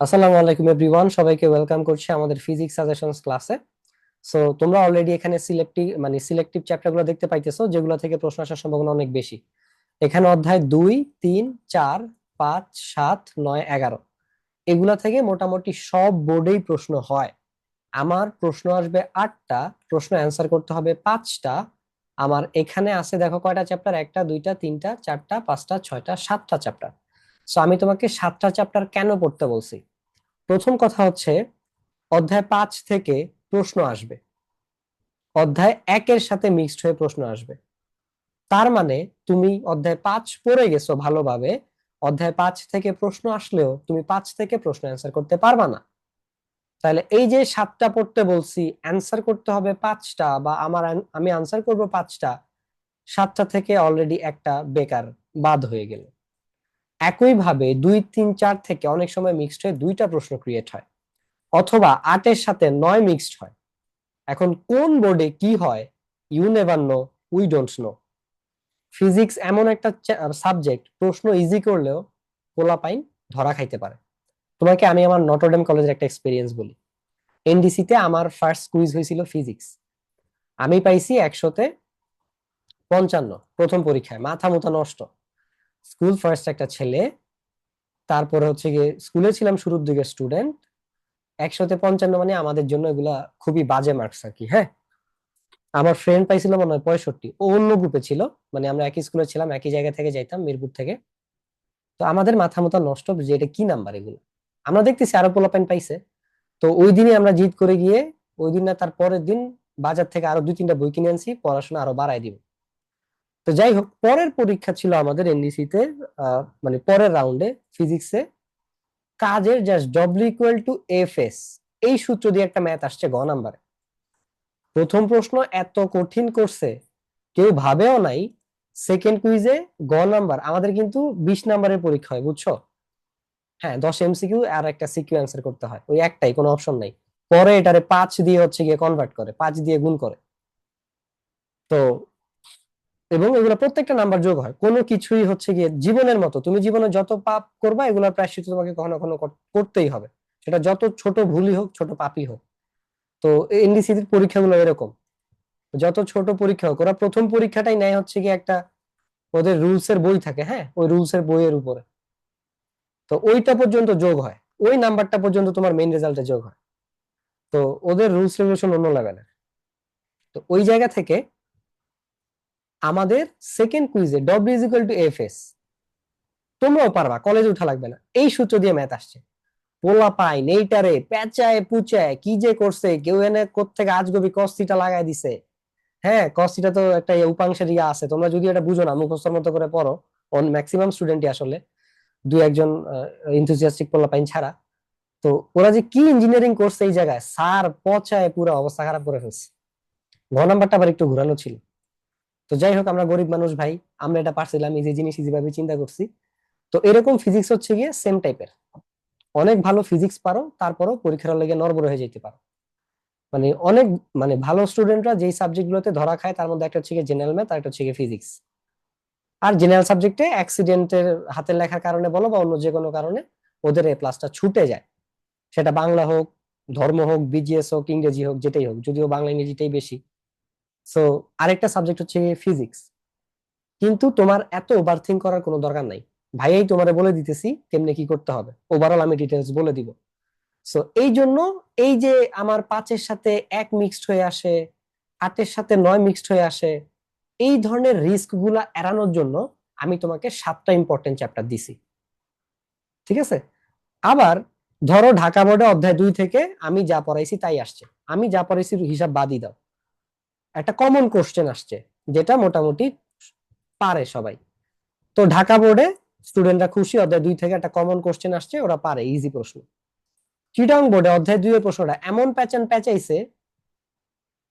আসসালামু আলাইকুম এভরিওয়ান সবাইকে ওয়েলকাম করছি আমাদের ফিজিক্স সাজেশনস ক্লাসে সো তোমরা অলরেডি এখানে সিলেক্টিভ মানে সিলেক্টিভ চ্যাপ্টারগুলো দেখতে পাইতেছো, যেগুলো থেকে প্রশ্ন আসার সম্ভাবনা অনেক বেশি। এখানে অধ্যায় দুই, তিন, চার, পাঁচ, সাত, নয়, এগারো। এগুলা থেকে মোটামুটি সব বোর্ডেই প্রশ্ন হয়। আমার প্রশ্ন আসবে আটটা, প্রশ্ন অ্যান্সার করতে হবে পাঁচটা। আমার এখানে আছে দেখো কয়টা চ্যাপ্টার একটা, দুইটা, তিনটা, চারটা, পাঁচটা, ছয়টা, সাতটা চ্যাপ্টার সো আমি তোমাকে সাতটা চ্যাপ্টার কেন পড়তে বলছি? প্রথম কথা হচ্ছে, অধ্যায় পাঁচ থেকে প্রশ্ন আসবে। অধ্যায় একের সাথে মিক্সড হয়ে প্রশ্ন আসবে। তার মানে তুমি অধ্যায় পাঁচ পড়ে গেছো ভালোভাবে, অধ্যায় পাঁচ থেকে প্রশ্ন আসলেও তুমি পাঁচ থেকে প্রশ্ন অ্যান্সার করতে পারবা না। তাহলে এই যে সাতটা পড়তে বলছি অ্যান্সার করতে হবে পাঁচটা বা আমার আমি আনসার করব পাঁচটা, সাতটা থেকে অলরেডি একটা বেকার বাদ হয়ে গেল। একইভাবে দুই, তিন, চার থেকে অনেক সময় মিক্সড হয়ে দুইটা প্রশ্ন ক্রিয়েট হয়। অথবা আটের সাথে নয় মিক্সড হয়। এখন কোন বোর্ডে কি হয়? You never know we don't know physics এমন একটা সাবজেক্ট প্রশ্ন ইজি করলেও পোলাপাইন ধরা খাইতে পারে। তোমাকে আমি আমার নটরডেম কলেজের একটা এক্সপিরিয়েন্স বলি। এনডিসিতে আমার ফার্স্ট কুইজ হয়েছিল ফিজিক্স আমি পাইছি একশোতে পঞ্চান্ন, প্রথম পরীক্ষায়, মাথা মুথা নষ্ট। স্কুল ফার্স্ট একটা ছেলে, তারপরে হচ্ছে গিয়ে স্কুলে ছিলাম শুরুর দিকে স্টুডেন্ট একশোতে পঞ্চান্ন মানে আমাদের জন্য এগুলা খুবই বাজে মার্কস আর কি হ্যাঁ? আমার ফ্রেন্ড পাইছিল মনে হয় পঁয়ষট্টি, ও অন্য গ্রুপে ছিল মানে আমরা একই স্কুলে ছিলাম, একই জায়গা থেকে যাইতাম মিরপুর থেকে। তো আমাদের মাথা মতো নষ্ট যে এটা কি নাম্বার এগুলো? আমরা দেখতেছি আরও পোলাপাইন পাইছে। তো ওই দিনই আমরা জিত করে গিয়ে, ওই দিন না তার পরের দিন বাজার থেকে আরও দুই তিনটা বই কিনে আনছি, পড়াশোনা আরও বাড়াই দিব। তো যাই হোক পরের পরীক্ষা ছিল আমাদের এনডিসিতে মানে পরের রাউন্ডে ফিজিক্সে কাজের just W equal to F S এই সূত্র দিয়ে একটা ম্যাথ আসছে গ নাম্বারে প্রথম প্রশ্ন, এত কঠিন করছে কেউ ভাবেও নাই। সেকেন্ড কুইজে গ নাম্বার আমাদের কিন্তু বিশ নাম্বারের পরীক্ষা হয়, বুঝছ? হ্যাঁ দশ এমসিকিউ আর একটা সিকিউ অ্যান্সার করতে হয়। ওই একটাই, কোনো অপশন নাই। পরে এটারে পাঁচ দিয়ে হচ্ছে গিয়ে কনভার্ট করে, পাঁচ দিয়ে গুণ করে। তো এবং এগুলো প্রত্যেকটা নাম্বার যোগ হয়। কোনো কিছুই হচ্ছে গিয়ে জীবনের মতো, তুমি জীবনে যত পাপ করবা, এগুলোর প্রায়শ্চিত তোমাকে কখনো কখনো করতেই হবে। সেটা যত ছোট ভুলই হোক, ছোট পাপই হোক। তো এনডিসির পরীক্ষাগুলো এরকম। যত ছোট পরীক্ষা হোক, ওরা প্রথম পরীক্ষাটাই নেয় হচ্ছে কি একটা ওদের রুলস এর বই থাকে হ্যাঁ? ওই রুলস এর বইয়ের উপরে। তো ওইটা পর্যন্ত যোগ হয়। ওই নাম্বারটা পর্যন্ত তোমার মেইন রেজাল্টে যোগ হয়। তো ওদের রুলস রেগুলেশন অন্য লেভেলের তো ওই জায়গা থেকে আমাদের second কুইজে W is equal to F S তোমরাও পারবা কলেজে উঠা লাগবে না। এই সূত্র দিয়ে ম্যাথ আসছে। পোলা পাই, নেইটারে প্যাচায় পুচায়, কি যে করছে, কেউ এনে কোত্থেকে আজগবি কস্তিটা লাগাই দিছে। হ্যাঁ কস্তিটা তো একটা ইয়ে উপাংশের ইয়ে আছে। তোমরা যদি এটা বুঝো না, মুখস্থর মতো করে পড়ো। অন ম্যাক্সিমাম স্টুডেন্টই আসলে। দুই একজন ইনথুজিয়াস্টিক পোলা পাইন ছাড়া। তো ওরা যে কি ইঞ্জিনিয়ারিং করছে এই জায়গায়, সার পচায় পুরো অবস্থা খারাপ করে ফেলছে। ঘ নাম্বারটা আবার একটু ঘুরানো ছিল। তো যাই হোক আমরা গরিব মানুষ ভাই, আমরা এটা পারছিলাম যে জিনিস ইজি ভাবে চিন্তা করছি। তো এরকম ফিজিক্স হচ্ছে গিয়ে সেম টাইপের অনেক ভালো ফিজিক্স পারো, তারপরও পরীক্ষার লেগে নড়বড়ে হয়ে যেতে পারো। মানে অনেক মানে ভালো স্টুডেন্টরা যেই সাবজেক্ট গুলোতে ধরা খায়, তার মধ্যে একটা হচ্ছে গিয়ে জেনারেল ম্যাথ আর একটা হচ্ছে গিয়ে ফিজিক্স আর জেনারেল সাবজেক্টে অ্যাক্সিডেন্টের হাতের লেখার কারণে বলো, বা অন্য যে কোনো কারণে, ওদের এ প্লাসটা ছুটে যায়। সেটা বাংলা হোক, ধর্ম হোক বিজিএস হোক, ইংরেজি হোক, যেটাই হোক, যদিও বাংলা ইংরেজিটাই বেশি। সো আরেকটা সাবজেক্ট হচ্ছে ফিজিক্স কিন্তু তোমার এত ওভার থিঙ্ক করার কোনো দরকার নাই। ভাইয়াই তোমারে বলে দিতেছি, কেমনে কি করতে হবে। ওভারঅল আমি ডিটেলস বলে দিব। সো এই জন্য এই যে আমার পাঁচের সাথে এক মিক্সড হয়ে আসে, আটের সাথে নয় মিক্সড হয়ে আসে, এই ধরনের রিস্কগুলা এড়ানোর জন্য আমি তোমাকে সাতটা ইম্পর্টেন্ট চ্যাপ্টার দিছি। ঠিক আছে? আবার ধরো ঢাকা বোর্ডে অধ্যায় দুই থেকে আমি যা পড়াইছি তাই আসছে। আমি যা পড়াইছি হিসাব বাদই দাও। একটা কমন কোশ্চেন আসছে, যেটা মোটামুটি পারে সবাই। তো ঢাকা বোর্ডে স্টুডেন্টরা খুশি, অধ্যায় দুই থেকে একটা কমন কোশ্চেন আসছে, ওরা পারে ইজি প্রশ্ন। চিটাং বোর্ডে অধ্যায় দুই এর প্রশ্নটা এমন প্যাচান প্যাচাইছে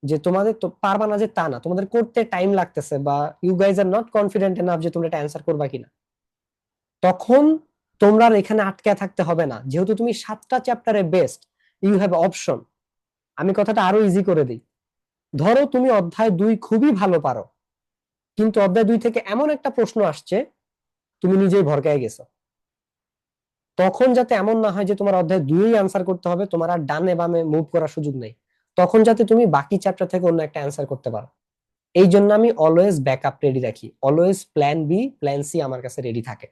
যে তোমাদের তো পারবা না যে তা না, তোমাদের করতে টাইম লাগতেছে বা you guys are not confident enough যে তোমরা এটা অ্যান্সার করবা কিনা। তখন তোমরা আর এখানে আটকে থাকতে হবে না, যেহেতু তুমি সাতটা চ্যাপ্টারে বেস্ট ইউ হ্যাভ অপশন আমি কথাটা আরও ইজি করে দিই। ধরো তুমি অধ্যায় দুই খুবই ভালো পারো, কিন্তু অধ্যায় দুই থেকে এমন একটা প্রশ্ন আসছে, তুমি নিজেই ভরকায় গেছো। তখন যাতে এমন না হয় যে তোমার অধ্যায় দুই আনসার করতে হবে, তোমার আর ডানে বামে মুভ করার সুযোগ নেই। তখন যাতে তুমি বাকি চ্যাপ্টার থেকে অন্য একটা অ্যান্সার করতে পারো। এই জন্য আমি অলওয়েজ ব্যাকআপ রেডি রাখি। Always plan B plan C আমার কাছে রেডি থাকে।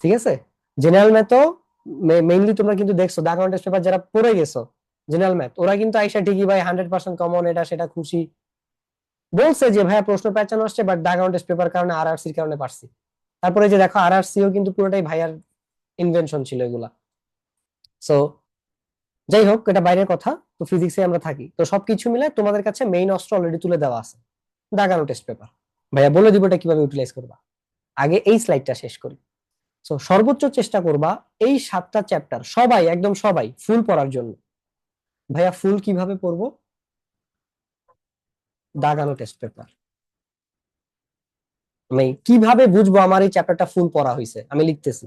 ঠিক আছে? জেনারেল ম্যাথও মেইনলি তোমরা কিন্তু দেখছ টেস্ট পেপার যারা পড়ে গেছো জেনারেল ম্যাথ। ওরা কিন্তু আইসা ঠিকই ভাই হান্ড্রেড পার্সেন্ট কমন এটা সেটা খুশি। বলছে যে, ভাইয়া প্রশ্ন প্যাচানো আসছে বাট দাগ টেস্ট পেপার কারণে আর সির কারণে পারছি। তারপরে যে দেখো আর সিও কিন্তু পুরোটাই ভাইয়ার ইনভেনশন ছিল এগুলা। সো যাই হোক, এটা বাইরের কথা, তো ফিজিক্সে আমরা থাকি। তো সবকিছু মিলে তোমাদের কাছে মেইন অস্ত্র অলরেডি তুলে দেওয়া আছে দাগানো টেস্ট পেপার ভাইয়া বলে দিব এটা কীভাবে ইউটিলাইজ করবা। আগে এই স্লাইডটা শেষ করি। সো সর্বোচ্চ চেষ্টা করবা, এই সাতটা চ্যাপ্টার সবাই, একদম সবাই ফুল পড়ার জন্য। ভাইয়া ফুল কীভাবে পড়ব দাগানো টেস্ট পেপার আমি কীভাবে বুঝব আমার এই চ্যাপ্টারটা ফুল পড়া হয়েছে আমি লিখতেছি।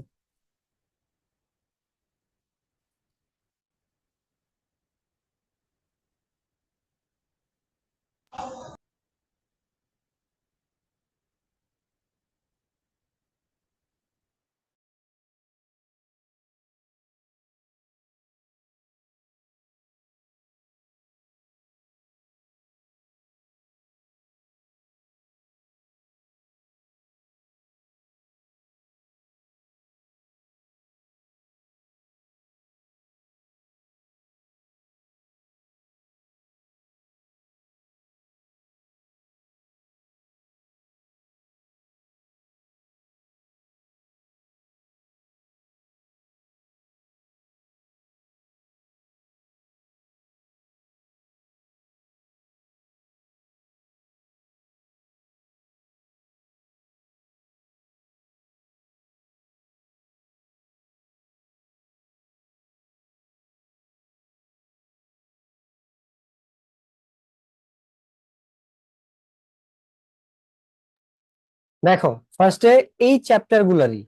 দেখো ফার্স্টে এই চ্যাপ্টার গুলারই,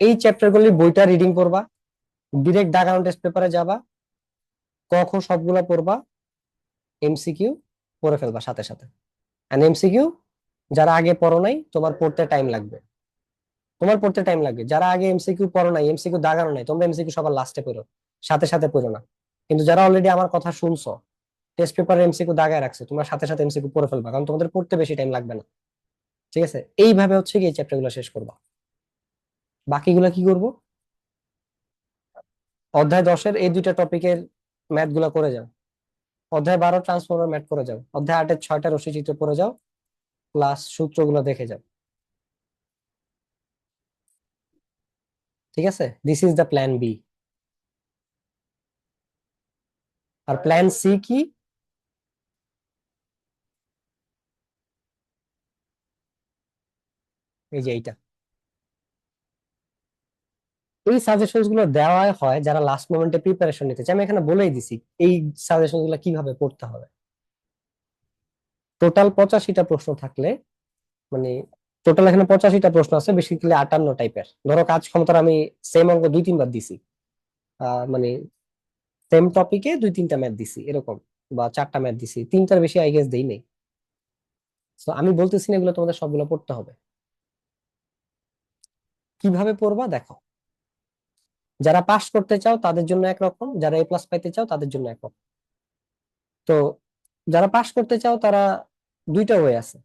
এই চ্যাপ্টার গুলির বইটা রিডিং করবা ডিরেক্ট দাগানো টেস্ট পেপারে যাবা, ক, খ সবগুলা পড়বা এমসিকিউ পড়ে ফেলবা সাথে সাথে। এন্ড এমসিকিউ যারা আগে পড়ো নাই, তোমার পড়তে টাইম লাগবে। তোমার পড়তে টাইম লাগবে। যারা আগে এমসিকিউ পড়ো নাই এমসিকিউ দাগানো নাই, তোমরা এমসিকিউ সবার লাস্টে পড়ো, সাথে সাথে পড়ো না। কিন্তু যারা অলরেডি আমার কথা শুনছো টেস্ট পেপারে এমসিকিউ দাগায় রাখছে, তোমরা সাথে সাথে এমসিকিউ পড়ে ফেলবা, কারণ তোমাদের পড়তে বেশি টাইম লাগবে না। ঠিক আছে? এইভাবে হচ্ছে কি এই চ্যাপ্টারগুলো শেষ করবা। বাকিগুলা কি করব? অধ্যায় দশের এই দুইটা টপিকের ম্যাথগুলা করে যাও। অধ্যায় বারো ট্রান্সফর্মার ম্যাথ করে যাও। অধ্যায় আটের ছয়টা রশি চিত্র করে যাও। প্লাস সূত্রগুলো দেখে যাও। ঠিক আছে? This is the plan B R plan C কি? এই যে এইটা। এই সাজেশনসগুলো দেওয়া হয় যারা লাস্ট মোমেন্টে প্রিপারেশন নিতে চায়। আমি এখানে বলেই দিছি, এই সাজেশনগুলো কীভাবে পড়তে হবে? টোটাল পঁচাশিটা প্রশ্ন থাকলে মানে টোটাল এখানে পঁচাশিটা প্রশ্ন আছে বেসিক্যালি আটান্ন টাইপের ধরো কাজ ক্ষমতার আমি সেম অঙ্ক দুই তিনবার দিছি। মানে সেম টপিকে দুই তিনটা ম্যাথ দিছি, এরকম। বা চারটা ম্যাথ দিছি। তিনটার বেশি আই গেস দেই নেই। তো আমি বলতেছি না এগুলো তোমাদের সবগুলো পড়তে হবে। কীভাবে পড়বা দেখো। যারা পাস করতে চাও তাদের জন্য একরকম, যারা এ প্লাস পাইতে চাও তাদের জন্য একরকম। তো যারা পাস করতে চাও তারা দুইটা ওয়ে আছে।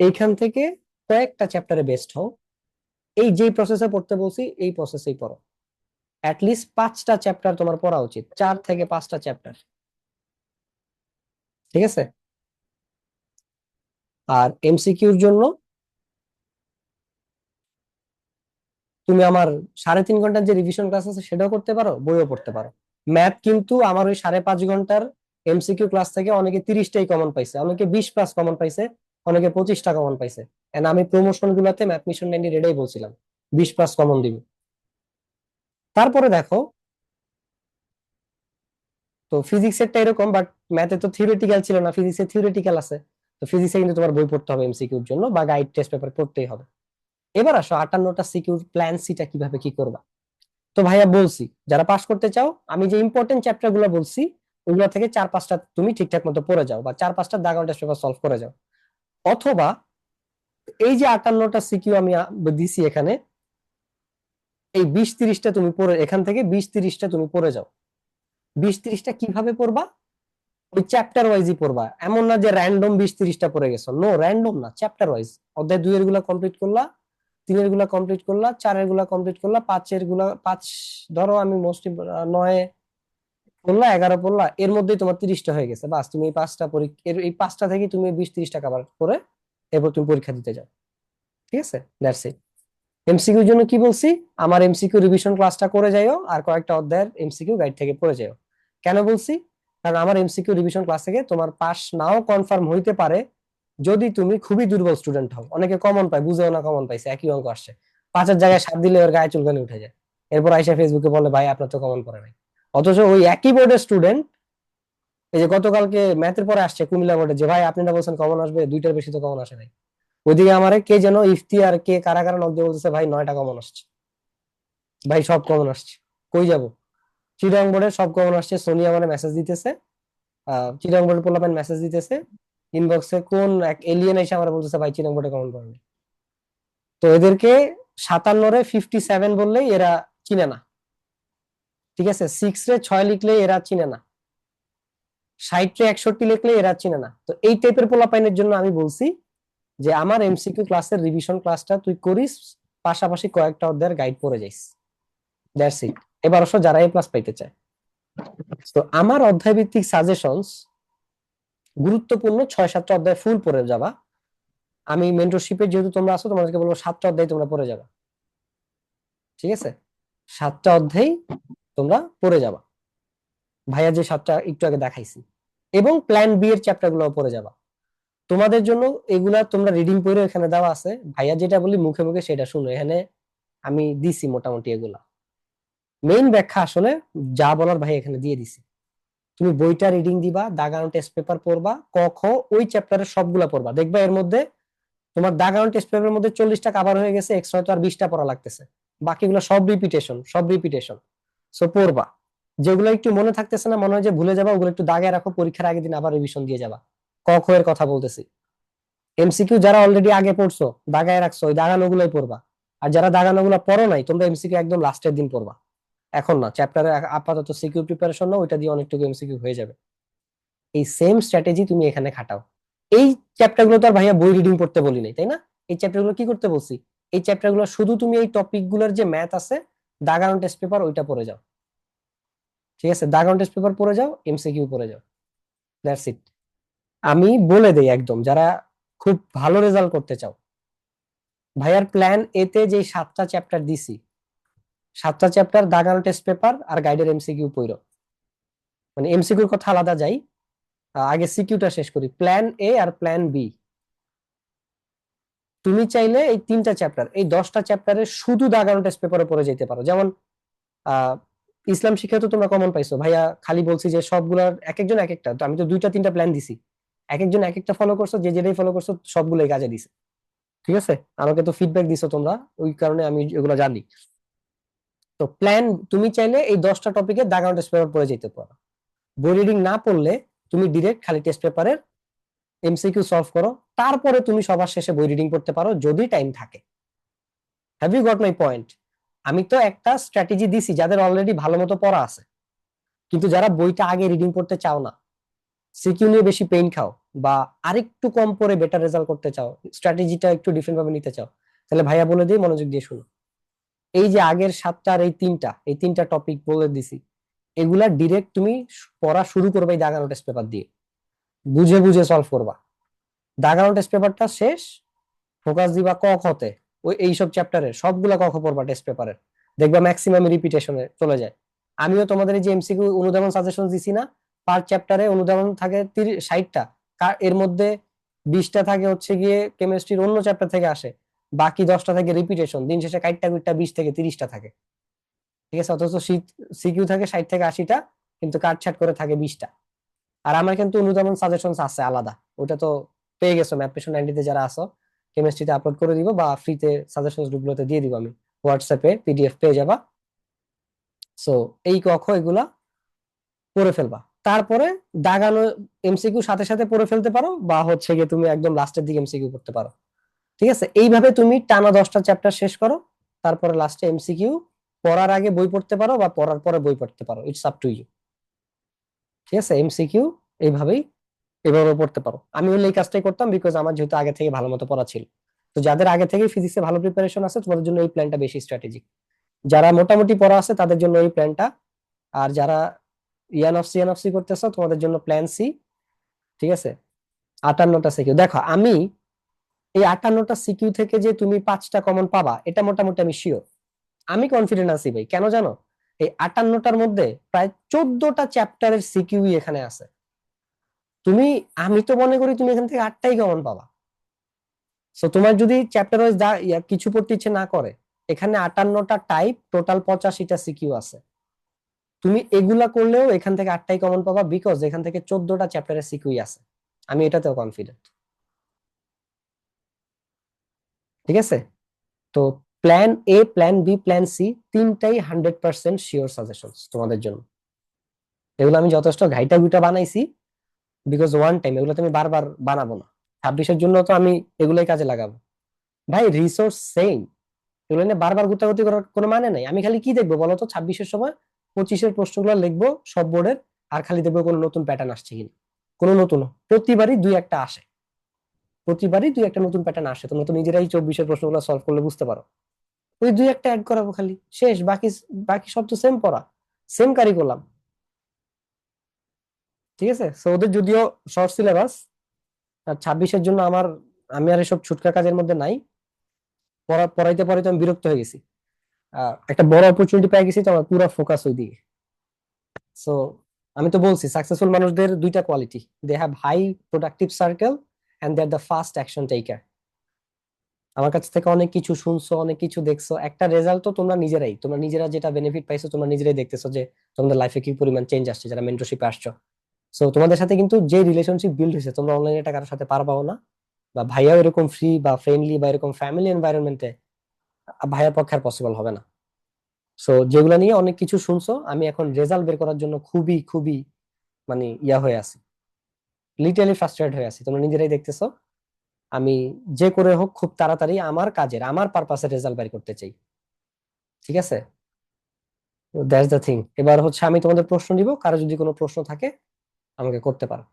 এইখান থেকে কয়েকটা চ্যাপ্টারে বেস্ট হও। এই যে প্রসেসে পড়তে বলছি, এই প্রসেসেই পড়ো। অ্যাটলিস্ট পাঁচটা চ্যাপ্টার তোমার পড়া উচিত, চার থেকে পাঁচটা চ্যাপ্টার ঠিক আছে? আর এমসিকিউর জন্য তুমি আমার সাড়ে তিন ঘণ্টার যে রিভিশন ক্লাস আছে সেটাও করতে পারো, বইও পড়তে পারো। ম্যাথ কিন্তু আমার ওই সাড়ে পাঁচ ঘণ্টার এমসিকিউ ক্লাস থেকে অনেকে তিরিশটাই কমন পাইছে, অনেকে বিশ প্লাস কমন পাইছে, অনেকে পঁচিশটা কমন পাইছে। আমি প্রমোশন গুলাতে ম্যাথ মিশন নাইনটি রেডাই বলছিলাম, বিশ প্লাস কমন দিব। তারপরে দেখো, তো ফিজিক্সেরটা এরকম বাট ম্যাথে তো থিওরিটিক্যাল ছিল না ফিজিক্সে থিওরিটিক্যাল আছে। তো ফিজিক্সে কিন্তু তোমার বই পড়তে হবে এমসিকিউর জন্য, বা গাইড টেস্ট পেপার পড়তেই হবে। এবার আসো আটান্নটা সিকিউর প্ল্যান সিটা কীভাবে কি করবা? তো ভাইয়া বলছি, যারা পাস করতে চাও, আমি যে ইম্পর্টেন্ট চ্যাপ্টারগুলো বলছি, ওগুলো থেকে চার পাঁচটা তুমি ঠিকঠাক মতো পড়ে যাও বা চার পাঁচটা দাগ টেস্ট পেপার সলভ করে যাও। অথবা এই যে আটান্নটা সিকিউ আমি দিছি এখানে, এই বিশ তিরিশটা তুমি পড়ে, এখান থেকে বিশ তিরিশটা তুমি পড়ে যাও। বিশ তিরিশটা কীভাবে পড়বা? ওই চ্যাপ্টার ওয়াইজই পড়বা। এমন না যে র্যান্ডম বিশ তিরিশটা পড়ে গেছো। নো র্যান্ডম না চ্যাপ্টার ওয়াইজ অধ্যায় দুইয়েরগুলা কমপ্লিট করলা তিনেরগুলা কমপ্লিট করলা, চারেরগুলা কমপ্লিট করলা, পাঁচেরগুলা, পাঁচ ধরো আমি মোস্ট নয় পড়লা এগারো পড়লা এর মধ্যেই তোমার তিরিশটা হয়ে গেছে। বাস, তুমি এই পাঁচটা পরীক্ষা এই পাঁচটা থেকে তুমি বিশ তিরিশটা কাভার করে এরপর তুমি পরীক্ষা দিতে যাও। ঠিক আছে? দ্যাটস ইট এমসিকিউর জন্য কি বলছি? আমার এমসিকিউ রিভিশন ক্লাসটা করে যাইও আর কয়েকটা অধ্যায়ের এমসিকিউ গাইড থেকে পড়ে যাও কেন বলছি? কারণ আমার এমসিকিউ রিভিশন ক্লাস থেকে তোমার পাস নাও কনফার্ম হইতে পারে যদি তুমি খুবই দুর্বল স্টুডেন্ট হও, অনেকে কমন পায়, বুঝেও না কমন পাইছে, একই অঙ্ক আসছে। পাঁচের জায়গায় সাত দিলে ওর গায়ে চুলকানি উঠে যায়। এরপর আইসা ফেসবুকে বলে, ভাই, আপনার তো কমন পড়ে নাই। অথচ ওই একই বোর্ডের স্টুডেন্ট এই যে গতকালকে ম্যাথের পরে আসছে কুমিল্লা বোর্ডে যে, ভাই, আপনি না বলছেন কমন আসবে, দুইটার বেশি তো কমন আসে নাই। ওইদিকে আমার কে যেন ইফতি আর কে কারা কারা নক বলতেছে, ভাই, নয়টা কমন আসছে। ভাই, সব কমন আসছে। কই যাব? চিরং বোর্ডে সব কমন আসছে। সোনিয়া মানে মেসেজ দিতেছে। চিরং বোর্ডের পোলাপেন মেসেজ দিতেছে। ইনবক্সে কোন এক এলিয়েন এসে আমার বলতেছে, ভাই চিরং বোর্ডে কমন পড়েনি তো এদেরকে সাতান্ন রে ফিফটি সেভেন বললেই এরা চিনে না। ঠিক আছে? সিক্স রে ছয় লিখলে এরা চিনে না। ষাট রে একষট্টি লিখলে এরা চিনে না। তো এই টাইপের পোলাপাইনের জন্য আমি বলছি যে, আমার এমসিকিউ ক্লাসের রিভিশন ক্লাসটা তুই করিস, পাশাপাশি কয়েকটা অধ্যায়ের গাইড পড়ে যাইস। দ্যাটস ইট এবার অবশ্য যারা এ প্লাস পাইতে চায়। তো আমার অধ্যায় ভিত্তিক সাজেশনস গুরুত্বপূর্ণ ছয়, সাতটা অধ্যায় ফুল পড়ে যাবা। আমি মেন্টরশিপে যেহেতু তোমরা আছো, তোমাদেরকে বলব সাতটা অধ্যায় তোমরা পড়ে যাবা। ঠিক আছে? সাতটা অধ্যায় তোমরা পড়ে যাবা। ভাইয়া যে সাতটা একটু আগে দেখাইছি। এবং প্ল্যান বি এর চ্যাপ্টারগুলো পড়ে যাবা। তোমাদের জন্য এগুলা তোমরা রিডিং পড়ে এখানে দেওয়া আছে। ভাইয়া যেটা বলি মুখে মুখে সেটা শুনো। এখানে আমি দিছি মোটামুটি এগুলা। মেইন ব্যাখ্যা আসলে যা বলার ভাই এখানে দিয়ে দিছি। তুমি বইটা রিডিং দিবা দাগানো টেস্ট পেপার পড়বা, ক, খ, ওই চ্যাপ্টারের সবগুলা পড়বা। দেখবা এর মধ্যে তোমার দাগানো টেস্ট পেপারের মধ্যে চল্লিশটা কাভার হয়ে গেছে এক্সট্রা হয়তো আর বিশটা পড়া লাগতেছে। বাকিগুলো সব রিপিটেশন সব রিপিটেশন সো পড়বা। যেগুলো একটু মনে থাকতেছে না, মনে হয় যে ভুলে যাবা, ওগুলো একটু দাগে রাখো, পরীক্ষার আগের দিন আবার রিভিশন দিয়ে যাবা। ক, খ এর কথা বলতেছি। এমসিকিউ যারা অলরেডি আগে পড়ছো, দাগায় রাখছো, ওই দাগানো গুলোই পড়বা। আর যারা দাগানো গুলো পড়ো নাই, তোমরা এমসিকিউ একদম লাস্টের দিন পড়বা। এখন না চ্যাপ্টারে আপাতত সিকিউ প্রিপারেশন না ওইটা দিয়ে অনেকটুকু এমসিকিউ হয়ে যাবে। এই সেম স্ট্র্যাটেজি তুমি এখানে খাটাও। এই চ্যাপ্টারগুলো তো আর ভাইয়া বই রিডিং পড়তে বলি নাই, তাই না? এই চ্যাপ্টারগুলো কি করতে বলছি? এই চ্যাপ্টারগুলো শুধু তুমি এই টপিকগুলোর যে ম্যাথ আছে দাগানো টেস্ট পেপার ওইটা পড়ে যাও। ঠিক আছে? দাগানো টেস্ট পেপার পড়ে যাও এমসিকিউ পড়ে যাও। দ্যাটস ইট আমি বলে দেই একদম, যারা খুব ভালো রেজাল্ট করতে চাও, ভাইয়ার প্ল্যান এতে যে সাতটা চ্যাপ্টার দিছি সাতটা চ্যাপ্টার দাগানো টেস্ট পেপার আর গাইডের এমসিকিউ পড়ো মানে এমসিকিউর কথা আলাদা যাই আগে সিকিউটা শেষ করি। প্ল্যান এ আর প্ল্যান বি তুমি চাইলে এই তিনটা চ্যাপ্টার এই দশটা চ্যাপ্টারে শুধু দাগানো টেস্ট পেপারে পড়ে যেতে পারো। যেমন ইসলাম শিক্ষা তো তোমরা কমন পাইছো। ভাইয়া খালি বলছি যে সবগুলার এক একজন এক একটা তো আমি তো দুইটা তিনটা প্ল্যান দিছি। এক একজন এক একটা ফলো করছ, যে যেটাই ফলো করছ, সবগুলোই কাজে দিছে। ঠিক আছে? আমাকে তো ফিডব্যাক দিছো তোমরা, ওই কারণে আমি এগুলো জানি। তো প্ল্যান তুমি চাইলে এই দশটা টপিকে দাগানো টেস্ট পেপার পড়ে যেতে পারো। বই রিডিং না পড়লে তুমি ডিরেক্ট খালি টেস্ট পেপারের এমসিকিউ সলভ করো, তারপরে তুমি সবার শেষে বই রিডিং করতে পারো যদি টাইম থাকে। Have you got my point আমি তো একটা স্ট্র্যাটেজি দিছি, যাদের অলরেডি ভালো মতো পড়া আছে। কিন্তু যারা বইটা আগে রিডিং করতে চাও না সিকিউ নিয়ে বেশি পেইন খাও বা আরেকটু কম পরে বেটার রেজাল্ট করতে চাও স্ট্র্যাটেজিটা একটু ডিফারেন্ট ভাবে নিতে চাও, তাহলে ভাইয়া বলে দিই, মনোযোগ দিয়ে শুনো। এই যে আগের সাতটা আর এই তিনটা এই তিনটা টপিক বলে দিছি, এগুলা ডিরেক্ট তুমি পড়া শুরু করবে এই দাগানো টেস্ট পেপার দিয়ে। বুঝে বুঝে সলভ করবা। দাগানো টেস্ট পেপারটা শেষ ফোকাস দিবা ক খতে, ওই এইসব চ্যাপ্টারের সবগুলা কখ পড়বা টেস্ট পেপারের দেখবা ম্যাক্সিমাম রিপিটেশনে চলে যায়। আমিও তোমাদের এই যে এমসিকিউ অনুদান সাজেশন দিছি না পার চ্যাপ্টারে অনুদান থাকে ষাটটা এর মধ্যে বিশটা থাকে হচ্ছে গিয়ে কেমিস্ট্রির অন্য চ্যাপ্টার থেকে আসে। বাকি দশটা থেকে রিপিটেশন দিন শেষে কাইটটা কুইটটা বিশ থেকে তিরিশটা থাকে। ঠিক আছে? অথচ সিকিউ থাকে ষাট থেকে আশিটা, কিন্তু কাটছাট করে থাকে বিশটা। আর আমার কিন্তু অনুদান সাজেশন আছে আলাদা। ওটা তো পেয়ে গেছো ম্যাপ পেশন নাইনটিতে যারা আসো কেমিস্ট্রিতে আপলোড করে দিব বা ফ্রিতে সাজেশন গ্রুপগুলোতে দিয়ে দিব আমি। হোয়াটসঅ্যাপে পিডিএফ পেয়ে যাবা। সো এই কখ এগুলা পড়ে ফেলবা। তারপরে দাগানো এমসিকিউ সাথে সাথে পড়ে ফেলতে পারো বা হচ্ছে গিয়ে তুমি একদম লাস্টের দিকে এমসিকিউ করতে পারো। ঠিক আছে? এইভাবে তুমি টানা দশটা চ্যাপ্টার শেষ করো, তারপরে লাস্টে এমসিকিউ পড়ার আগে বই পড়তে পারো বা পড়ার পরে বই পড়তে পারো ইটস আপ টু ইউ ঠিক আছে? এমসিকিউ এইভাবেই এভাবে পড়তে পারো। আমি হলে এই কাজটাই করতাম বিকজ আমার যেহেতু আগে থেকে ভালো মতো পড়া ছিল। তো যাদের আগে থেকে ফিজিক্সে ভালো প্রিপারেশন আছে, তোমাদের জন্য এই প্ল্যানটা বেশি স্ট্র্যাটেজিক যারা মোটামুটি পড়া আছে, তাদের জন্য এই প্ল্যানটা আর যারা ইয়ান অফ সি ইয়ান অফ সি করতেছো তোমাদের জন্য প্ল্যান সি ঠিক আছে? আটান্নটা সিকিউ দেখো, আমি এই আটান্নটা সিকিউ থেকে যে তুমি পাঁচটা কমন পাবা, এটা মোটামুটি আমি শিওর আমি কনফিডেন্ট আছি ভাই, কেন জানো? এই আটান্নটার মধ্যে প্রায় চোদ্দটা চ্যাপ্টারের সিকিউ এখানে আছে। তুমি, আমি তো মনে করি তুমি এখান থেকে আটটাই কমন পাবা। সো তোমার যদি চ্যাপ্টার ওয়াইজ কিছু পড়তে ইচ্ছে না করে, এখানে আটান্নটা টাইপ টোটাল পঁচাশিটা সিকিউ আছে। তুমি এগুলা করলেও এখান থেকে আটটাই কমন পাবা বিকজ এখান থেকে চোদ্দটা চ্যাপ্টারের সিকিউই আছে। আমি এটাতেও কনফিডেন্ট ঠিক আছে? তো plan A plan B plan C তিনটাই হান্ড্রেড পার্সেন্ট শিওর সাজেশন তোমাদের জন্য। এগুলো আমি যথেষ্ট ঘাইটা গুইটা বানাইছি বিকজ ওয়ান টাইম এগুলো তো আমি বারবার বানাবো না। ছাব্বিশের জন্য তো আমি এগুলোই কাজে লাগাবো। ভাই রিসোর্স সেম এগুলো নিয়ে বারবার গুতাগুতি করার কোনো মানে নাই। আমি খালি কি দেখব বলতো? ছাব্বিশের সময় পঁচিশের প্রশ্নগুলো লিখব সব বোর্ডের আর খালি দেখব কোনো নতুন প্যাটার্ন আসছে কিনা। কোনো নতুন প্রতিবারই দুই একটা আসে। প্রতিবারই দুই একটা নতুন প্যাটার্ন আসে। তোমরা তো নিজেরাই চব্বিশের প্রশ্নগুলো সলভ করলে বুঝতে পারো। ওই দুই একটা অ্যাড করাবো খালি। শেষ, বাকি বাকি সব তো সেম পড়া। সেম কারিকুলাম ঠিক আছে? সো ওদের যদিও শর্ট সিলেবাস ছাব্বিশের জন্য আমার আমি আর এসব ছুটকা কাজের মধ্যে নাই। পড়া পড়াইতে পড়াইতে আমি বিরক্ত হয়ে গেছি। একটা বড় অপরচুনিটি পেয়ে গেছি, তো আমার পুরো ফোকাস ওই দিকে সো আমি তো বলছি সাকসেসফুল মানুষদের দুইটা quality they have high productive circle and they the fast action taker আমার কাছ থেকে অনেক কিছু শুনছো, অনেক কিছু দেখছ। একটা রেজাল্ট তো তোমরা নিজেরাই, তোমরা নিজেরা যেটা বেনিফিট পাইছো তোমরা নিজেরাই দেখতেছো যে তোমাদের লাইফে কি পরিমাণ চেঞ্জ আসছে, যারা মেন্টরশিপে আসছো। সো তোমাদের সাথে কিন্তু যে রিলেশনশিপ বিল্ড হয়েছে, তোমরা অনলাইনে এটা কারোর সাথে পারবাও না। বা ভাইয়াও এরকম ফ্রি বা ফ্রেন্ডলি বা এরকম ফ্যামিলি এনভায়রনমেন্টে ভাইয়ার পক্ষে আর পসিবল হবে না। সো যেগুলো নিয়ে অনেক কিছু শুনছো, আমি এখন রেজাল্ট বের করার জন্য খুবই খুবই মানে ইয়া হয়ে আছি। লিটারালি ফ্রাস্ট্রেটেড হয়ে আছি। তোমরা নিজেরাই দেখতেছো। আমি যে করে হোক খুব তাড়াতাড়ি আমার কাজের, আমার পারপাসের রেজাল্ট বের করতে চাই। ঠিক আছে? দ্যাটস দ্য থিং এবার হচ্ছে আমি তোমাদের প্রশ্ন দিব কারও যদি কোনো প্রশ্ন থাকে, আমাকে করতে পারো।